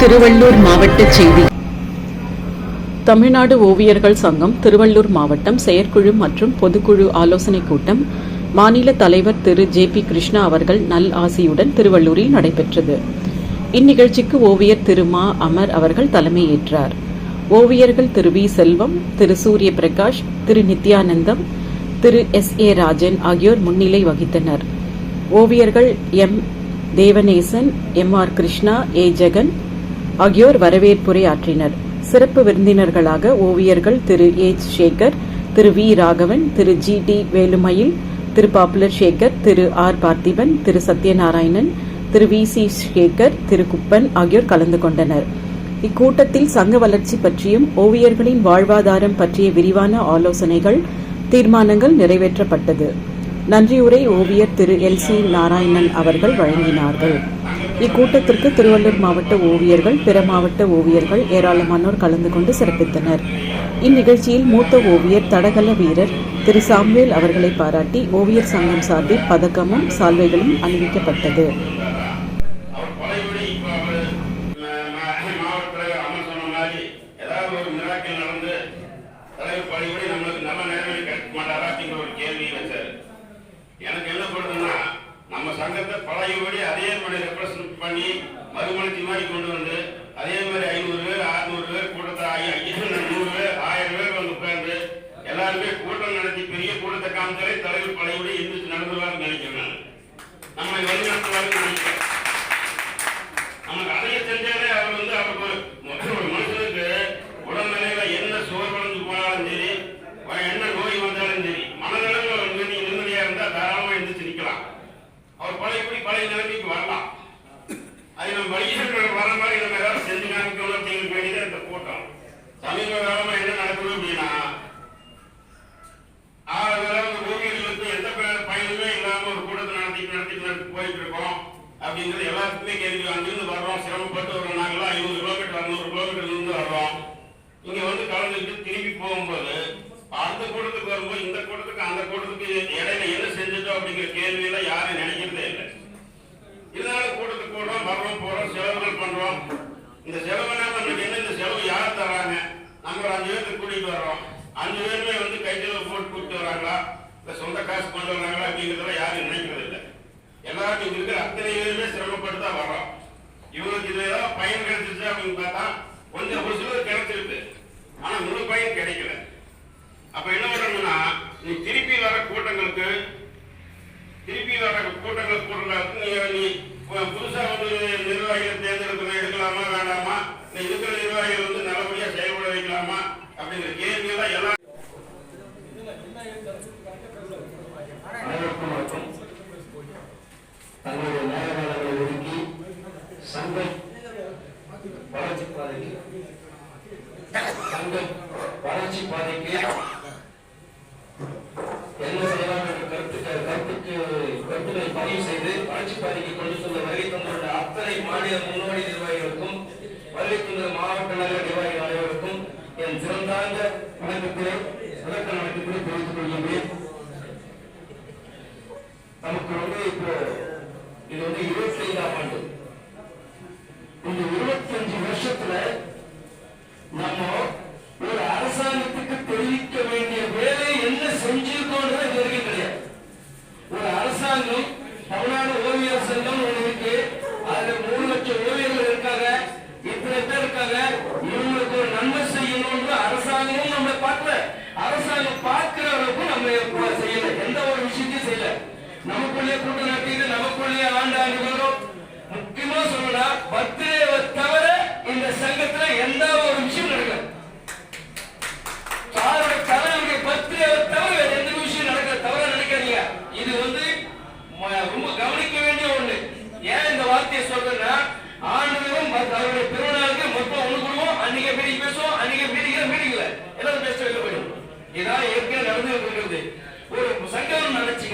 திருவள்ளூர் மாவட்ட செய்தி. தமிழ்நாடு ஓவியர்கள் சங்கம் திருவள்ளூர் மாவட்டம் செயற்குழு மற்றும் பொதுக்குழு ஆலோசனைக் கூட்டம் மாநில தலைவர் திரு. ஜே. பி. கிருஷ்ணா அவர்கள் நல் ஆசியுடன் திருவள்ளூரில் நடைபெற்றது. இந்நிகழ்ச்சிக்கு ஓவியர் திரு. மா. அமர் அவர்கள் தலைமையேற்றார். ஓவியர்கள் திரு. V. Selvam Thiru. Surya Prakash Thiru. Nithyanandam Thiru. S. A. Rajan ஆகியோர் முன்னிலை வகித்தனர். ஓவியர்கள் M. Devanesan M. R. Krishna A. Jegan ஆகியோர் வரவேற்புரை ஆற்றினர். சிறப்பு விருந்தினர்களாக ஓவியர்கள் திரு ஏச் சேகர் திரு வி ராகவன் திரு ஜி டி வேலுமயில் திரு பாப்புலர் சேகர் திரு ஆர் பார்த்திபன் திரு சத்யநாராயணன் திரு வி சி சேகர் திரு குப்பன் ஆகியோர் கலந்து கொண்டனர். இக்கூட்டத்தில் சங்க வளர்ச்சி பற்றியும் ஓவியர்களின் வாழ்வாதாரம் பற்றிய விரிவான ஆலோசனைகள் தீர்மானங்கள் நிறைவேற்றப்பட்டது. நன்றியுரை ஓவியர் திரு எல் சி நாராயணன் அவர்கள் வழங்கினார்கள். இக்கூட்டத்திற்கு திருவள்ளூர் மாவட்ட ஓவியர்கள் பிற மாவட்ட ஓவியர்கள் ஏராளமானோர் கலந்து கொண்டு சிறப்பித்தனர். இந்நிகழ்ச்சியில் மூத்த ஓவியர் தடகள வீரர் திரு சாம்வேல் அவர்களை பாராட்டி ஓவியர் சங்கம் சார்பில் பதக்கமும் சால்வைகளும் அணிவிக்கப்பட்டது அவர் பழையபடி இப்போ அவர் மாவட்ட தலைவர் அமர் சொன்ன மாதிரி ஏதாவது ஒரு மிராக்கிள் நடந்து தலைவர் பழையபடி நம்மளுக்கு நல்ல நேரம் கிடைக்க மாட்டாரா அப்படிங்கிற ஒரு கேள்வியை வச்சாரு எனக்கு என்ன பண்ணுதுன்னா நம்ம சங்கத்தை பழையபடி அதே மாதிரி ரெப்ரசன்ட் பண்ணி மறுமலர்ச்சி மாதிரி கொண்டு வந்து அதே மாதிரி ஐநூறு பேர் அறுநூறு பேர் கூட்டத்தை ஆகி ஐநூறு நூறு பேர் ஆயிரம் பேர் வந்து உட்கார்ந்து எல்லாருமே கூட்டம் நடத்தி பெரிய கூட்டத்தை காமிச்சாலே தலைவர் பழையபடி எந்திரிச்சு நடந்துவாருன்னு நினைக்கிறேன் நான். நம்மை வழி நடத்துவாருன்னு நினைக்கிறேன். நமக்கு அதைய செஞ்சாலே அவர் வந்து அவருக்கு ஒரு முதல்ல ஒரு மனுஷனுக்கு உடல்நிலையில என்ன சோர்வடைஞ்சு போனாலும் சரி வ- என்ன நோய் வந்தாலும் சரி மனநிலைமை வந்து நீ நிம்மதியா இருந்தா தாராளமா எந்திரிச்சு நிக்கலாம் அவர் பழையபடி பழைய நிலைமைக்கு வரலாம். அது நம்ம வழிகள் வர மாதிரி நம்ம ஏதாவது செஞ்சு காமிக்கணும் அப்படிங்கிற வேண்டியது இந்த கூட்டம் சமீப காலமா என்ன நடக்கணும் அப்படின்னா ஆறு ஊழியர்கள் வந்து எந்த பயனுமே இல்லாம ஒரு கூட்டத்தை நடத்தி நடத்தி நடத்தி போயிட்டு இருக்கோம் அப்படிங்கிறது எல்லாத்துக்குமே கேள்வி. அங்கிருந்து வர்றோம் சிரமப்பட்டு ஒரு நாங்களாம் ஐநூறு கிலோமீட்டர் அறுநூறு கிலோமீட்டர்ல இருந்து வர்றோம் இங்க வந்து கலந்துக்கிட்டு திரும்பி போகும்போது அடுத்த கூட்டத்துக்கு வரும்போது இந்த கூட்டத்துக்கு அந்த கூட்டத்துக்கு இடையில என்ன செஞ்சுட்டோம் அப்படிங்கிற கேள்வியெல்லாம் யாரும் நினைக்கிறதே இல்லை இதனால கூட்டத்துக்கு கூடுறோம் வர்றோம் போறோம் செலவுகள் பண்றோம் இந்த செலவுனால நமக்கு என்ன இந்த செலவு யார் தராங்க நம்ம ஒரு அஞ்சு பேருக்கு கூட்டிட்டு வர்றோம் அஞ்சு பேருமே வந்து கைச்செலவு போட்டு கூட்டிட்டு வராங்களா இல்ல சொந்த காசு கொண்டு வராங்களா அப்படிங்கிறதெல்லாம் யாரும் நினைக்கிறது இல்லை எல்லாரும் இங்க இருக்கிற அத்தனை பேருமே சிரமப்பட்டு தான் வர்றோம் இவங்களுக்கு இதுல ஏதாவது பயன் கிடைச்சிச்சு அப்படின்னு பார்த்தா கொஞ்சம் ஒரு சிலர் கிடைச்சிருக்கு ஆனா முழு பயன் கிடைக்கல அப்ப என்ன பண்ணணும்னா நீ திருப்பி வர கூட்டங்களுக்கு திருப்பி வர கூட்டங்கள் கூட்டங்களுக்கு நீ நீ பு- புதுசா வந்து நிர்வாகிகளை தேர்ந்தெடுக்கணும் எடுக்கலாமா வேண்டாமா இல்ல இருக்கிற நிர்வாகிகள் வந்து நல்லபடியா செயல்பட வைக்கலாமா அப்படிங்கிற கேள்வி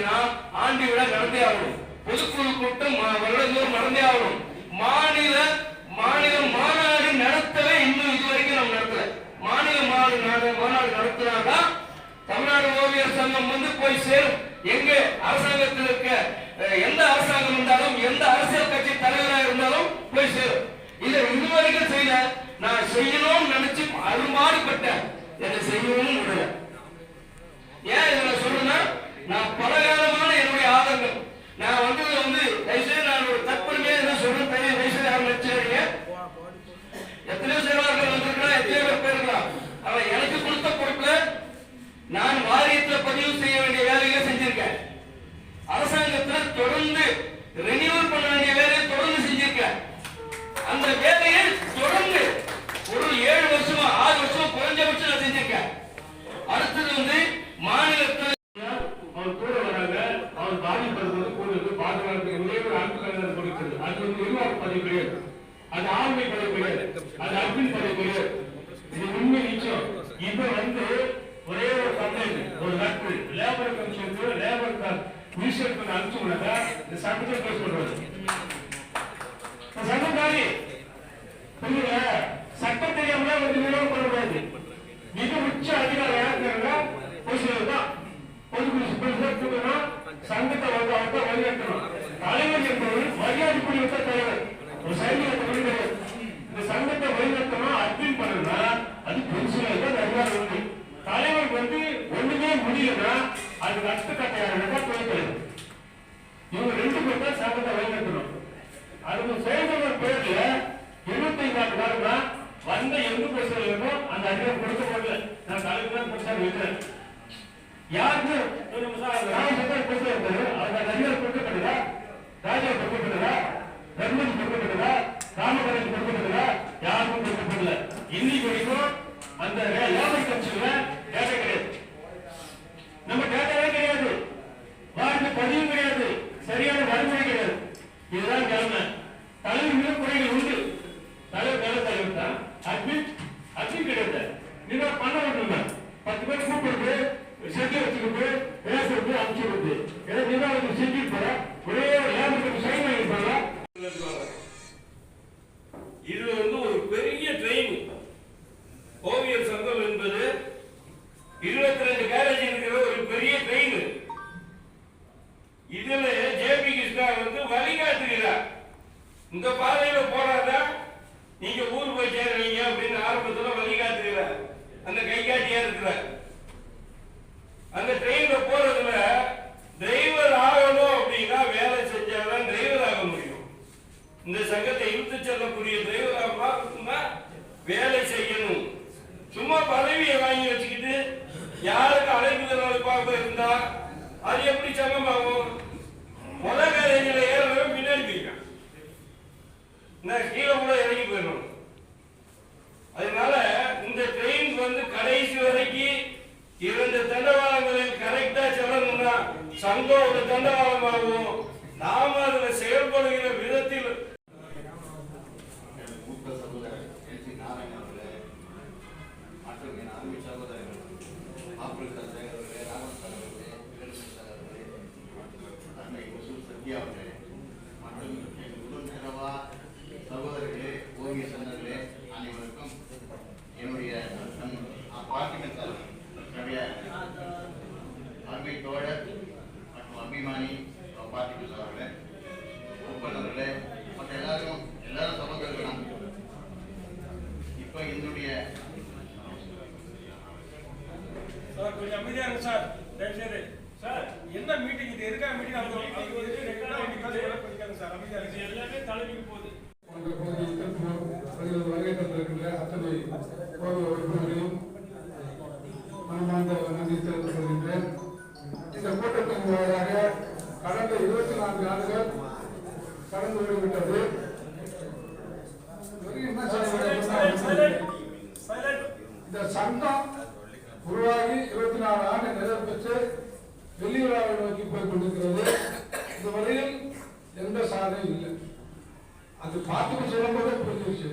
அப்படின்னா ஆண்டு விழா நடந்தே ஆகணும். பொதுக்குழு கூட்டம் வருடந்தோறும் நடந்தே ஆகணும். மாநில மாநில மாநாடு நடத்தவே இன்னும் இது வரைக்கும் நம்ம நடத்தல. மாநில மாநாடு மாநாடு நடத்தினாதான் தமிழ்நாடு ஓவியர் சங்கம் வந்து போய் சேரும். எங்க அரசாங்கத்தில் இருக்க எந்த அரசாங்கம் இருந்தாலும் எந்த அரசியல் கட்சி தலைவராக இருந்தாலும் போய் சேரும். இதை இதுவரைக்கும் செய்யல. நான் செய்யணும்னு நினைச்சு அருமாறுபட்டேன் என்னை செய்யணும்னு விடல. ஏன் இதை சொல்லுன்னா நான் பலகாலமான என்னுடைய ஆதங்கம் நான் வந்தது வந்து தயவுசெய்து நான் ஒரு தற்பெருமையாக என்ன சொல்றேன் தயவு தயவுசெய்து யாரும் நினைச்சுறீங்க எத்தனையோ செயலாளர்கள் வந்திருக்கலாம் எத்தனையோ பேர் போயிருக்கலாம் அவன் எனக்கு கொடுத்த பொறுப்புல நான் வாரியத்துல பதிவு செய்ய வேண்டிய வேலையை செஞ்சிருக்கேன். அரசாங்கத்துல தொடர்ந்து ரெனி சமமாக இருந்தா அது எப்படி சமமாகும்? உலக ரயில ஏறவே பின்னாடி கீழே கூட இறங்கி போயிடணும். அதனால இந்த ட்ரெயின் வந்து கடைசி வரைக்கும் இரண்டு தண்டவாளங்களில் கரெக்டா செல்லணும்னா சங்கம் ஒரு ஆகும் நாம அதில் செயல்படுகிற money. எந்த சாதனையும் இல்லை. அது பார்த்துட்டு சொல்லும்போது புரிஞ்சிருச்சு.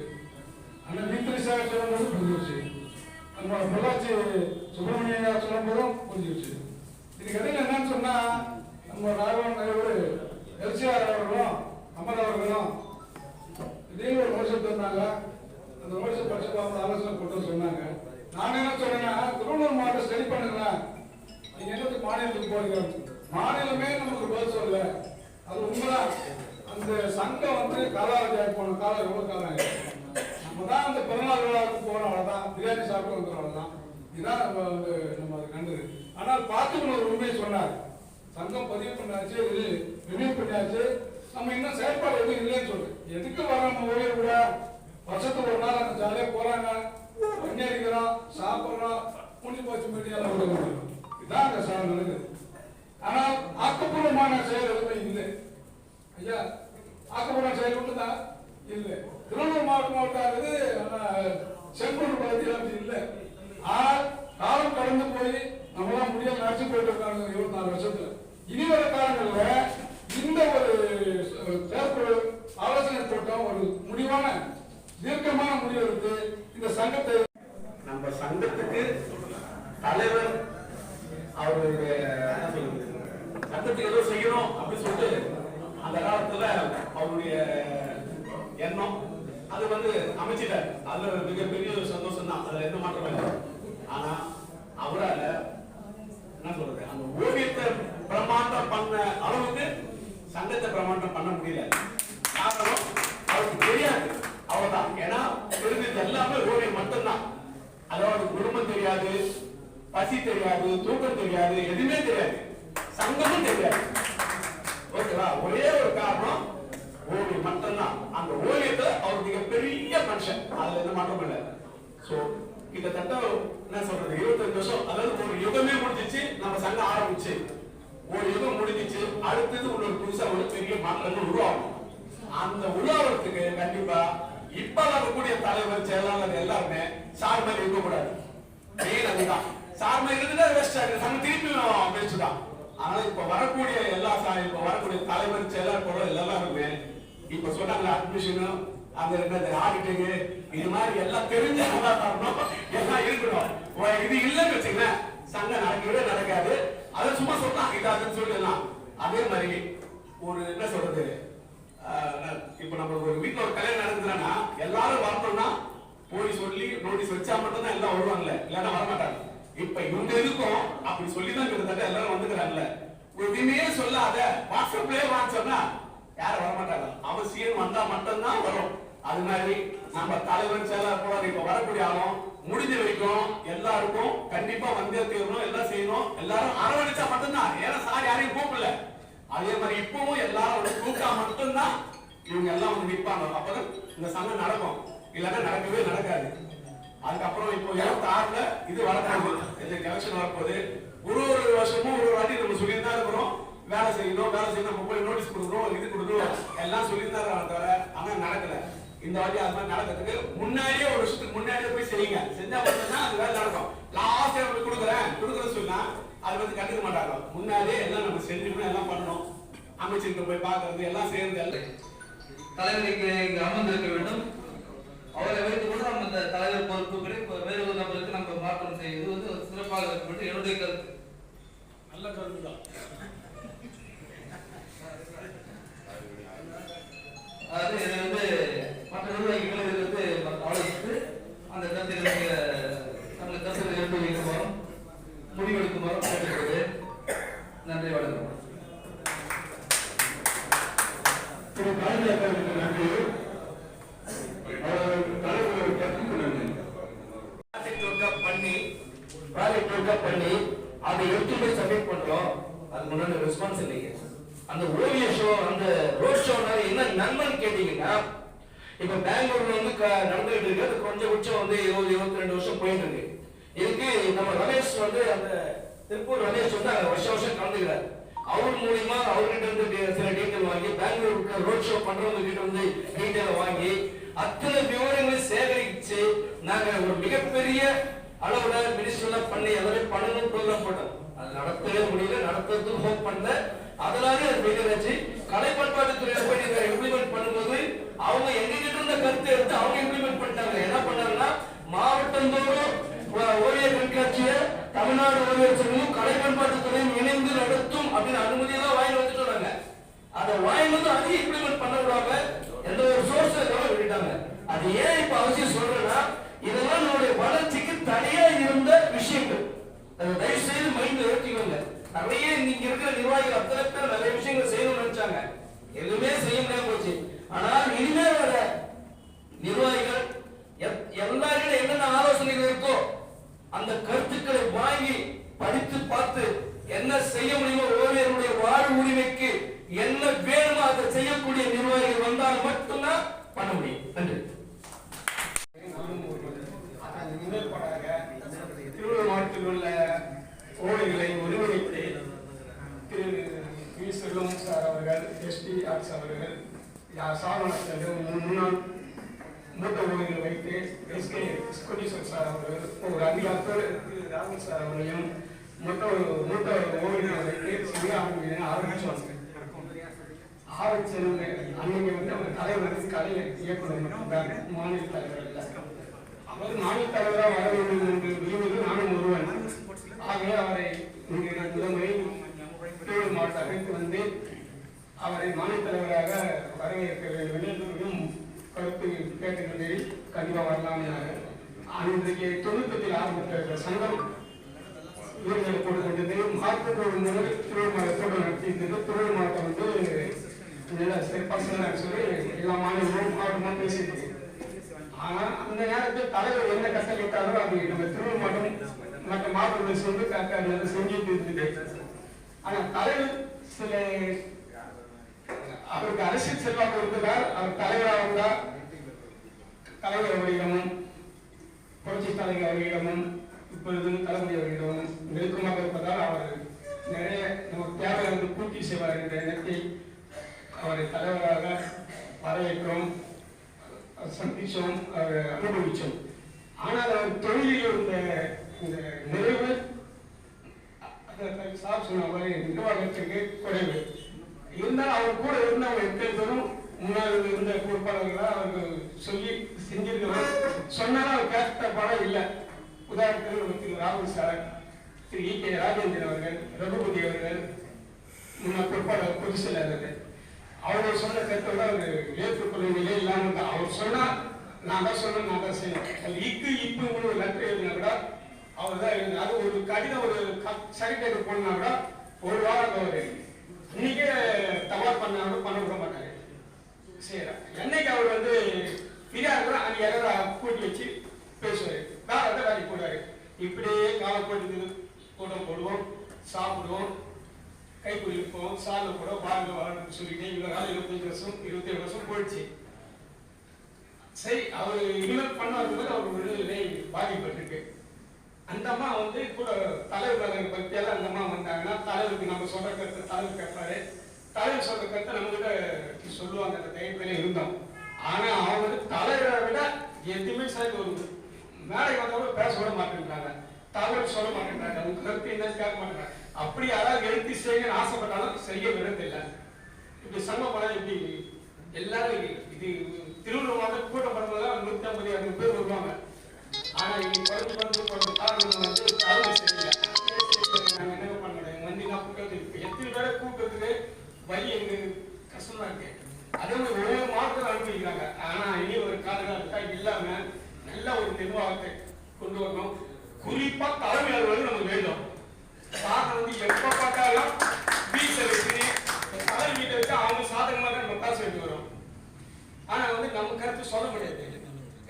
அந்த வீத்திரி சார் சொல்லும்போது புரிஞ்சிருச்சு. நம்ம பொள்ளாச்சி சுப்பிரமணியா சொல்லும்போதும் புரிஞ்சிருச்சு. இதுக்கு இடையில என்னன்னு சொன்னா நம்ம ராகவன் தலைவர் எல்சிஆர் அவர்களும் அமர் அவர்களும் இதே ஒரு வருஷம் தந்தாங்க அந்த வருஷம் படிச்சு பார்த்து ஆலோசனை போட்டு சொன்னாங்க. நான் என்ன சொல்றேன்னா திருவள்ளூர் மாவட்டம் சரி பண்ணுங்க நீங்க என்னத்துக்கு மாநிலத்துக்கு போறீங்க? மாநிலமே நமக்கு பதில் சொல்லலை. அது உண்மைதான். அந்த சங்கம் வந்து காலாவது போன காலம் எவ்வளோ காலம் ஆயிடுச்சு? நம்ம தான் அந்த பிறநாள் விழாவுக்கு போனவங்க தான் பிரியாணி சாப்பிட்டு வந்தவங்க தான் இதுதான் நம்ம வந்து நம்ம அது கண்டது. ஆனால் பார்த்து ஒரு உண்மையை சொன்னார். சங்கம் பதிவு பண்ணாச்சு இது ரிவ்யூ பண்ணியாச்சு நம்ம இன்னும் செயல்பாடு எதுவும் இல்லைன்னு சொல்லு. எதுக்கு வர நம்ம ஊழியர் கூட வருஷத்துக்கு ஒரு நாள் அந்த ஜாலியாக போகிறாங்க பண்ணி அடிக்கிறோம் சாப்பிட்றோம். முடிஞ்சு போச்சு மீடியாவில் விட முடியும் இதான் அங்கே சார் நடக்குது. ஆனால் ஆக்கப்பூர்வமான செயல் எதுவுமே இல்லை. ஐயா ஆக்கப்பூர்வ செயல் ஒன்றுதான் இல்லை. திருவள்ளூர் மாவட்டம் மாவட்டம் செங்கூர் பகுதியில் அப்படி இல்லை. ஆனால் காலம் கடந்து போய் நம்மளாம் முடியல நடத்தி போயிட்டு இருக்காங்க இருபத்தி நாலு வருஷத்துல. இனி வர காலங்களில் இந்த ஒரு செயற்குழு ஆலோசனை கூட்டம் ஒரு முடிவான தீர்க்கமான முடிவு எடுத்து இந்த சங்கத்தை நம்ம சங்கத்துக்கு தலைவர் அவருடைய என்ன சங்கத்துக்கு ஏதோ செய்யணும் அப்படின்னு சொல்லிட்டு அந்த காலத்துல அவருடைய எண்ணம் அது வந்து அமைச்சிட்டார். அதுல மிகப்பெரிய ஒரு சந்தோஷம் தான் அதுல எந்த மாற்றமும் இல்லை ஆனா அவரால என்ன சொல்றது அந்த ஓவியத்தை பிரமாண்டம் பண்ண அளவுக்கு சங்கத்தை பிரமாண்டம் பண்ண முடியல காரணம் அவருக்கு தெரியாது அவ்வளவுதான் ஏன்னா தெரிஞ்சது எல்லாமே ஓவியம் மட்டும்தான் அதாவது குடும்பம் தெரியாது பசி தெரியாது தூக்கம் தெரியாது எதுவுமே தெரியாது சங்கமும் தெரியாது ஓகேவா ஒரே ஒரு காரணம் ஓவியம் மட்டும்தான் அந்த ஓவியத்தை அவர் மிகப்பெரிய மனுஷன் அதுல எந்த மாற்றமும் இல்லை சோ கிட்டத்தட்ட என்ன சொல்றது இருபத்தஞ்சு வருஷம் அதாவது ஒரு யுகமே முடிஞ்சிச்சு நம்ம சங்கம் ஆரம்பிச்சு ஒரு யுகம் முடிஞ்சிச்சு அடுத்தது இன்னொரு புதுசா ஒரு பெரிய மாற்றங்கள் உருவாகும் அந்த உருவாகிறதுக்கு கண்டிப்பா இப்ப வரக்கூடிய தலைவர் செயலாளர் எல்லாருமே சார் மாதிரி இருக்கக்கூடாது மெயின் அதுதான் சார் வேஸ்ட் ஆகுது. நம்ம திருப்பியும் பேசுதான் ஆனா இப்ப வரக்கூடிய எல்லா சா- இப்ப வரக்கூடிய தலைவர் செயலர் கூட எல்லாருமே இப்ப சொன்னாங்க அட்மிஷனும் அங்க இருக்க ஆடிட்டிங் இது மாதிரி எல்லாம் தெரிஞ்ச ஆளா எல்லாம் இருக்கணும். இது இல்லைன்னு வச்சுங்களேன் சங்கம் நடக்கவே நடக்காது. அதை சும்மா சொல்லலாம் இது அதுன்னு சொல்லலாம் அதே மாதிரி ஒரு என்ன சொல்றது? இப்ப நம்ம ஒரு வீட்டுல ஒரு கல்யாணம் நடக்குதுன்னா எல்லாரும் வரணும்னா போய் சொல்லி நோட்டீஸ் வச்சா மட்டும் தான் எல்லாம் வருவாங்கல்ல. இல்லைன்னா வரமாட்டாங்க. இப்ப இவங்க இருக்கும் அப்படி சொல்லி தான் கிட்டத்தட்ட எல்லாரும் வந்துக்கிறாங்கல்ல. எதுவுமே சொல்லாத. வாட்ஸ்அப்லயே வான்னு சொன்னா யாரும் வரமாட்டாங்க. அவசியம் வந்தா மட்டும்தான் வரும். அது மாதிரி நம்ம தலைவர் செயலர் போல இப்ப வரக்கூடிய ஆளும் முடிஞ்ச வரைக்கும் எல்லாருக்கும் கண்டிப்பா வந்தே தீரணும் எல்லாம் செய்யணும். எல்லாரும் அரவணைச்சா மட்டும்தான். ஏன்னா சார் யாரையும் கூப்பிடல. அதே மாதிரி இப்பவும் எல்லாரும் வந்து கூப்பிட்டா மட்டும்தான் இவங்க எல்லாம் வந்து நிற்பாங்க அப்பதான் இந்த சங்கம் நடக்கும். இல்லைன்னா நடக்கவே நடக்காது. அதுக்கப்புறம் இப்போ இருபத்தி ஆறுல இது வரப்போகுது இந்த எலெக்ஷன் வரப்போகுது ஒரு ஒரு வருஷமும் ஒரு ஒரு வாட்டி நம்ம சொல்லிட்டு தான் இருக்கிறோம். வேலை செய்யணும் வேலை செய்யணும். நம்ம போய் நோட்டீஸ் கொடுக்குறோம் இது கொடுக்கணும். எல்லாம் சொல்லிட்டு தான் தவிர ஆனா நடக்கல. இந்த வாட்டி அது மாதிரி நடக்கிறதுக்கு முன்னாடியே ஒரு வருஷத்துக்கு முன்னாடியே போய் செய்யுங்க. செஞ்சா மட்டும்தான் அது வேலை நடக்கும். லாஸ்ட் டைம் கொடுக்குறேன். கொடுக்குறேன்னு சொன்னா அது வந்து கண்டுக்க மாட்டாங்க. முன்னாடியே எல்லாம் நம்ம செஞ்சுக்கணும் எல்லாம் பண்ணணும். அமைச்சர்கிட்ட போய் பார்க்கறது எல்லாம் சேர்ந்து தலைவர் இங்க இங்கு அமர்ந்திருக்க வேண்டும். அவரை வைத்து கூட நம்ம இந்த தலைவர் பொறுப்புகளை வேறு ஒரு நபருக்கு நம்ம மாற்றம் செய்வது வந்து சிறப்பாக இருக்கும் என்னுடைய கருத்து. நல்ல கருத்து தான் அதாவது இது வந்து மற்ற நிர்வாகிகள் இது வந்து ஆலோசித்து அந்த கருத்துக்களை நீங்க அந்த கருத்துக்களை எடுத்து வைக்குமாறும் முடிவெடுக்குமாறும் கேட்டுக்கிறது நன்றி வணக்கம் திரு பாரதியாருக்கு நன்றி அவர் தலைவர் கற்றுக்கொண்டு ப்ராஜெக்ட் ஒர்க்கா பண்ணி ப்ராஜெக்ட் ஒர்க்கா பண்ணி அதை எடுத்து போய் சப்மிட் பண்றோம் அதுக்கு முன்னாடி ரெஸ்பான்ஸ் இல்லைங்க அந்த ஓவிய ஷோ அந்த ரோட் ஷோனால என்ன நன்மைன்னு கேட்டீங்கன்னா இப்ப பெங்களூர்ல வந்து க- நடந்துகிட்டு இருக்கு அது கொஞ்சம் வந்து இருபது இருபத்தி ரெண்டு வருஷம் போயிட்டு இருக்கு இதுக்கு நம்ம ரமேஷ் வந்து அந்த திருப்பூர் ரமேஷ் வந்து அங்க வருஷம் வருஷம் கலந்துக்கிறார் அவர் மூலியமா அவர்கிட்ட இருந்து டீ- சில டீட்டெயில் வாங்கி பெங்களூருக்கு ரோட் ஷோ பண்றவங்க கிட்ட வந்து டீட்டெயில் வாங்கி அத்தனை விவரங்களை சேகரிச்சு நாங்க ஒரு மிகப்பெரிய அளவுல மினிஸ்டர்ல பண்ணி எல்லாமே பண்ணணும் ப்ரோக்ராம் போட்டோம் அது நடத்தவே முடியல நடத்துறதுக்கு ஹோப் பண்ணல. அதனாலே அது வெளியாச்சு கலை பண்பாட்டு துறையில போய் நீங்க இம்ப்ளிமெண்ட் பண்ணும்போது அவங்க எங்க கிட்ட இருந்த கருத்தை எடுத்து அவங்க இம்ப்ளிமெண்ட் பண்ணிட்டாங்க. என்ன பண்ணாங்கன்னா மாவட்டம் தோறும் ஓவிய கண்காட்சியை தமிழ்நாடு ஓவியர் சங்கமும் கலை பண்பாட்டு துறையும் இணைந்து நடத்தும் அப்படின்னு அனுமதியெல்லாம் வாங்கி வந்துட்டு வராங்க. அதை வாங்கி வந்து அதையும் இம்ப்ளிமெண்ட் பண்ண விடாம எந்த ஒரு சோர்ஸ் இல்லாம விட்டுட்டாங்க. அது ஏன் இப்ப அவசியம் சொல்றேன்னா இதெல்லாம் நம்முடைய வளர்ச்சிக்கு தடையா இருந்த விஷயங்கள். அதை தயவு செய்து மைண்ட் ஏற்றிக்கோங்க நிறைய இன்னைக்கு இருக்கிற நிர்வாகிகள் அத்தனை பேர் நிறைய விஷயங்கள் செய்யணும்னு நினைச்சாங்க. எதுவுமே செய்ய முடியாம போச்சு. ஆனால் இனிமே வர நிர்வாகிகள் எல்லாரிடம் என்னென்ன ஆலோசனைகள் இருக்கோ அந்த கரு வாங்கி படித்து பார்த்து என்ன செய்ய முடியுமோ ஓவியருடைய வாழ் உரிமைக்கு என்ன வேணுமோ அதை செய்யக்கூடிய நிர்வாகிகள் வந்தால் மட்டும்தான் பண்ண முடியும் நன்றி அதன் முன்னேற்பாடாக திருவள்ளூர் மாவட்டத்தில் உள்ள ஓடைகளை ஒருங்கிணைத்து திரு வி செல்வம் சார் அவர்கள் எஸ்டி ஆர்ட்ஸ் அவர்கள் யா- சாவணத்தர் முன்னாள் மூத்த ஓடைகள் வைத்து எஸ்கே கொடீஸ்வர் சார் அவர்கள் ஒரு அதிகாரத்தோடு திரு ராகுல் சார் அவர்களையும் மொத்த மூத்த ஓடைகளை வைத்து சங்க ஆரம்பி ஆரம்பிச்சோம் ஆரம்பிச்ச அன்னைக்கு வந்து அவர் தலைவர் வந்து கலை இயக்குனர் மட்டும்தான் மாநில தலைவர் இல்லை அவர் மாநில தலைவராக வர வேண்டும் என்று விரும்புவது நானும் ஒருவன் ஆகவே அவரை இங்கே நான் முதன்முறை திருவள்ளூர் மாவட்ட அழைத்து வந்து அவரை மாநில தலைவராக வரவேற்க வேண்டும் என்றும் கருத்து கேட்டுக்கொண்டே கண்டிப்பாக வரலாம் அன்றைக்கு தொண்ணூத்தெட்டில் ஆரம்பித்த சங்கம் இவர்களை போட்டுக்கொண்டது மாவட்டத்தோடு முதல் திருவள்ளூர் நடத்தியிருந்தது மாவட்டம் வந்து சிறப்பாக சொல்லி எல்லா மாநிலங்களும் பேசிட்டு ஆனா அந்த நேரத்தில் தலைவர் என்ன கஷ்டம் அது நம்ம திருவள்ளூர் மாவட்டம் மற்ற மாவட்டங்களை சொல்லி செஞ்சுட்டு இருந்தது. ஆனா தலைவர் சில அவருக்கு அரசியல் செல்வாக்கு இருந்ததால் அவர் தலைவராக வந்தா தலைவர் வடிவமும் புரட்சி தலைவர் அவர்களிடமும் இப்பொழுது தளபதி அவர்களிடமும் நெருக்கமாக இருப்பதால் அவர் நிறைய நமக்கு தேவை வந்து பூர்த்தி செய்வார் என்ற எண்ணத்தை அவரை தலைவராக வரவேற்றோம். சந்திச்சோம் அவரை அனுபவிச்சோம் ஆனால் அவர் தொழிலில் இருந்த இந்த நிறைவு அதை சொன்ன மாதிரி நிர்வாகத்திற்கு குறைவு. இருந்தால் அவர் கூட இருந்தவங்க எத்தனை பேரும் முன்னாள் இருந்த பொறுப்பாளர்களா அவங்க சொல்லி செஞ்சிருக்கிறோம் சொன்னாலும் அவர் கேட்ட படம் இல்லை. உதாரணத்துக்கு திரு ராகுல் சார் திரு இ கே ராஜேந்திரன் அவர்கள் ரகுபதி அவர்கள் முன்னாள் பொறுப்பாளர் பொது செயலாளர்கள் அவர் சொன்ன கருத்தோட அவர் ஏற்றுக்கொள்ள நிலை இல்லாமல் அவர் சொன்னால் நான் தான் சொன்னேன் நான் தான் செய்யணும். அது இக்கு இப்புன்னு ஒரு லெட்டர் எழுதினா கூட அவர் தான் எழுதினார் ஒரு கடிதம் ஒரு செக்ரட்டரி போனா கூட ஒரு வாரம் அவர் இன்னைக்கே தபால் பண்ணா கூட பண்ண விட மாட்டாரு சரி என்னைக்கு அவர் வந்து ஃப்ரீயா இருக்கிறோம் அன்னைக்கு எல்லாரும் கூட்டி வச்சு பேசுவாரு. வேற எந்த வேலைக்கு போடுவாரு? இப்படியே காலம் போட்டு கூட்டம் போடுவோம் சாப்பிடுவோம் கை இருப்போம் சாலை கூட வாழ்ந்து வாழணும்னு சொல்லிட்டு இவ்வளவு நாள் இருபத்தஞ்சு வருஷம் இருபத்தேழு வருஷம் போயிடுச்சு. சரி அவர் இனிமேல் பண்ணுவார்கள் அவர் உடல்நிலை பாதிப்பட்டிருக்கு அந்த அம்மா வந்து கூட தலைவர் பற்றியெல்லாம் அந்த அம்மா வந்தாங்கன்னா தலைவருக்கு நம்ம சொல்ற கருத்தை தலைவர் கேட்பாரு. தலைவர் சொல்ற கருத்தை நம்ம கிட்ட சொல்லுவாங்க அந்த தைரியத்துல இருந்தோம். ஆனா அவங்க வந்து தலைவரை விட எதுவுமே சரி வருது மேடை வந்தவங்க பேச விட மாட்டேங்கிறாங்க தகவல் சொல்ல மாட்டேங்கிறாங்க அவங்க கருத்து என்னன்னு கேட்க மாட்டேங்கிறாங்க அப்படி யாராவது எழுத்து செய்யணும்னு ஆசைப்பட்டாலும் செய்ய விடதில்லை இப்படி சங்கம் பண்ணா இப்படி எல்லாரும் இது திருவள்ளுவர் மாதம் கூட்டம் பண்ணும்போது நூத்தி ஐம்பது இரநூறு பேர் வருவாங்க. ஆனா இங்க குறைஞ்சு வழி எங்க கஷ்டமா இருக்கு. அதே மாதிரி ஒவ்வொரு மாவட்டத்தில் அனுப்பிக்கிறாங்க ஆனா இனி ஒரு காலகட்டம் இல்லாம நல்ல ஒரு நிர்வாகத்தை கொண்டு வரணும். குறிப்பா தலைமை அலுவலகம் நம்ம வேண்டும். சாதனை வந்து எப்ப பார்த்தாலும் வீட்டில் வச்சு தலைமை வீட்டை வச்சு அவங்க சாதகமாக தான் நம்ம பேச வேண்டி வரும். ஆனா வந்து நம்ம கருத்து சொல்ல முடியாது.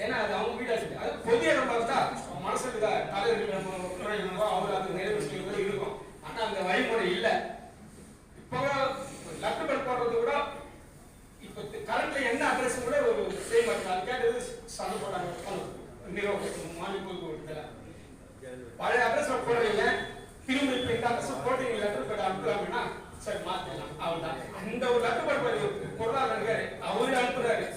ஏன்னா அது அவங்க வீடா இருக்கு. அது பொது இடமா இருந்தா மனசுக்கு தான் தலைவர் நம்ம உட்காரணுமோ அவர் அந்த நிறைவு செய்வது இருக்கும். ஆனா அந்த வழிமுறை இல்லை. இப்போ லெட்டர் போடுறது கூட இப்போ கரண்ட்ல என்ன அட்ரஸ் கூட ஒரு செய்ய மாட்டாங்க கேட்டது சண்டை போட்டாங்க. நிர்வாகம் மாநில பொதுக்கூட்டத்தில் பழைய அட்ரஸ் போடுறீங்க. திரும்ப இப்ப இந்த அட்ரஸ் போட்டீங்க லெட்டர் கட்ட அனுப்பலாம்னா சரி மாத்திக்கலாம் அவ்வளவுதான். அந்த ஒரு லெட்டர் பேட் பொருளாளர் அவரு அனுப்புறாரு.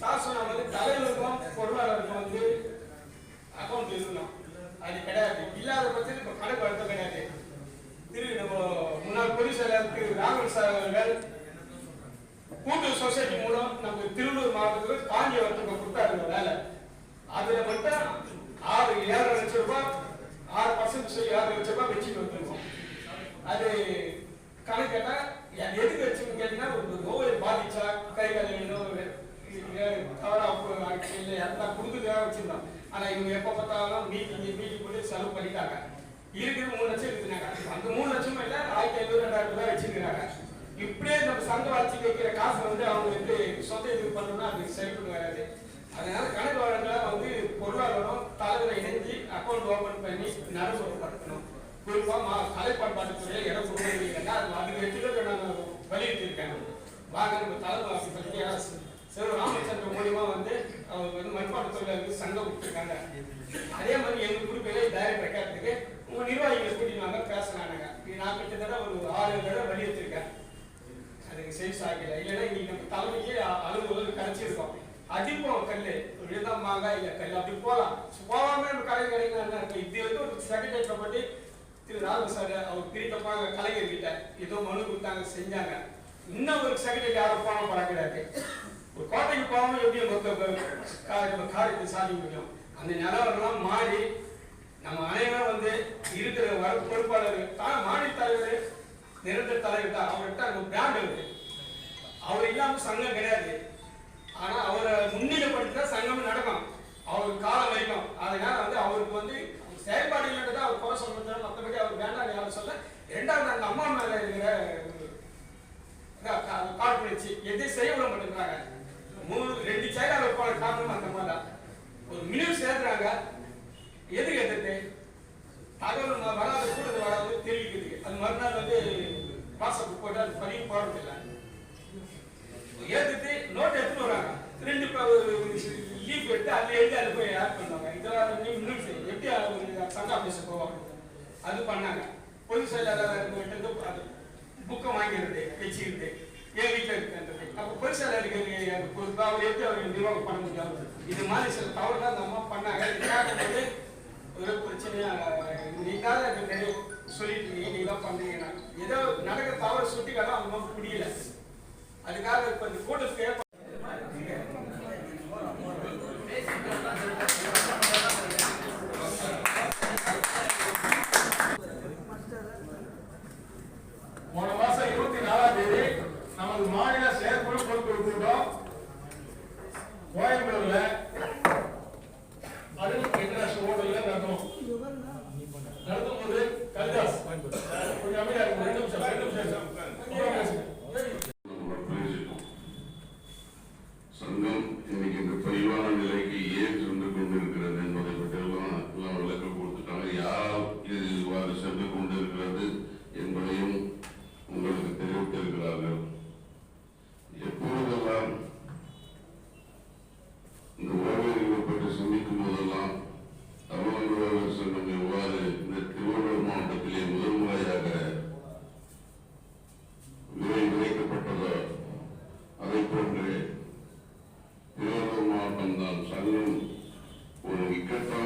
சார் சொன்ன வந்து தலைவருக்கும் பொருளாளருக்கும் வந்து அக்கௌண்ட் இருக்கணும் அது கிடையாது. இல்லாத பட்சத்தில் இப்ப கணக்கு வளர்த்த கிடையாது. திரு நம்ம முன்னாள் பொதுச் செயலர் திரு ராகுல் சார் அவர்கள் கூட்டு சொசைட்டி மூலம் நம்ம திருவள்ளூர் மாவட்டத்தில் காஞ்சிபுரத்துக்கு கொடுத்தாரு இந்த வேலை. அதுல மட்டும் ஆறு ஏழரை லட்சம் ரூபாய் ஆறு பர்சன்ட் சொல்லி ஆறு லட்சம் ரூபாய் வச்சுட்டு வந்துருக்கோம். அது கணக்கு எதுக்கு வச்சுன்னு கேட்டீங்கன்னா ஒரு நோயை பாதிச்சா கை கால் வேணும் தவறா இல்லை எல்லாம் கொடுக்குறதுக்காக வச்சிருந்தோம். ஆனா இவங்க எப்ப பார்த்தாலும் மீட்டிங் மீட்டிங் போட்டு செலவு பண்ணிட்டாங்க. இருக்கிற மூணு லட்சம் இருக்குனாங்க அந்த மூணு லட்சமும் இல்ல ஆயிரத்தி ஐநூறு ரெண்டாயிரம் ரூபாய் வச்சிருக்கிறாங்க. இப்படியே நம்ம சந்தை வச்சு வைக்கிற காசை வந்து அவங்க வந்து சொந்த இது பண்ணணும்னா அது சரிப்பட்டு வராது. அதனால கணக்கு வழக்கில் வந்து பொருளாதாரம் தலைவரை இணைஞ்சு அக்கௌண்ட் ஓபன் பண்ணி நடைமுறைப்படுத்தணும். குறிப்பா மா கலை பண்பாட்டுத்துறையை இடம் கொடுக்கறீங்கன்னா அது அது வெற்றிகளை நாங்கள் வலியுறுத்தியிருக்கேன் வாங்க நம்ம தலைமை ஆசிரியர் சிவ ராமச்சந்திர மூலியமா வந்து அவங்க வந்து மண்பாட்டுத்துறையில வந்து சங்கம் கொடுத்துருக்காங்க. அதே மாதிரி எங்க குரூப்பிலே டைரக்ட் ரெக்கார்டுக்கு உங்க நிர்வாகிகளை கூட்டிட்டு வாங்க பேசலானுங்க நான் கிட்டத்தட்ட ஒரு ஆறு தடவை வலியுறுத்திருக்கேன் அதுக்கு சேல்ஸ் ஆகல. இல்லைன்னா இன்னைக்கு நம்ம தலைமைக்கு அலுவலகம் கிடைச்சிருக்கோம் அடிப்போம் கல்லு விழுந்தா மாங்காய் இல்ல கல் அப்படி போலாம். போகாம நம்ம கலை கிடைக்கணும் இருக்கு இது வந்து ஒரு செக்ரட்டரி பண்ணி திரு ராகுல் சார் அவர் பிரித்தப்பாங்க கலைஞர் கிட்ட ஏதோ மனு கொடுத்தாங்க செஞ்சாங்க. இன்னும் ஒரு செக்ரட்டரி யாரும் போகாம பட கிடையாது ஒரு கோட்டைக்கு போகாம எப்படி நம்ம காரியத்தை சாதிக்க முடியும் அந்த நிலவரம்லாம் மாறி நம்ம அனைவரும் வந்து இருக்கிற வர பொறுப்பாளர் தான் மாநில தலைவர் நிரந்தர தலைவர் தான். அவர்கிட்ட நம்ம பிராண்ட் இருக்கு அவர் இல்லாம சங்கம் கிடையாது. ஆனா அவரை முன்னிலைப்படுத்தினா சங்கம் நடக்கும். அவருக்கு காலம் வரைக்கும். அதனால வந்து அவருக்கு வந்து செயல்பாடு தான் அவர் குறை சொல்றது மற்றபடி அவர் வேண்டாம் யாரும் சொல்ல. இரண்டாவது அந்த அம்மா மேல இருக்கிற காழ்ப்புணர்ச்சி. எதையும் செய்ய விட மாட்டேங்கிறாங்க. மூணு ரெண்டு செயலாளர் போன காரணம் அந்த மாதிரி தான். ஒரு மினிவு சேர்த்துறாங்க எதுக்கு எதிர்த்து தகவல் வராது கூடுதல் வராது தெரிவிக்குது. அது மறுநாள் வந்து வாட்ஸ்அப் போட்டு அது பதிவு போடுறது இல்லை. ஏத்துட்டு நோட் எடுத்துட்டு வராங்க. ரெண்டு லீஃப் எடுத்து அதுல எழுதி அது போய் ஆட் பண்ணுவாங்க. இதெல்லாம் நீ எப்படி அவங்க சங்க ஆஃபீஸ் போவாங்க அது பண்ணாங்க. பொது செயலாளர் அது புக்கை வாங்கிடுறது வச்சுக்கிறது என் வீட்டில் இருக்குன்றது. அப்போ பொது செயலாளருக்கு அவர் எப்படி அவர் நிர்வாகம் பண்ண முடியாது இது மாதிரி சில தவறு தான் அந்த அம்மா பண்ணாங்க. வந்து ஒரு பிரச்சனையாக நீ தான் எனக்கு நிறைய சொல்லிட்டு நீ நீ தான் பண்ணீங்கன்னா ஏதோ நடக்கிற தவறு சுட்டிக்காதான் அவங்க அம்மாவுக்கு புரியல. அதுக்காக இப்போ இந்த கூட்டத்துக்கு 分泳ぎ方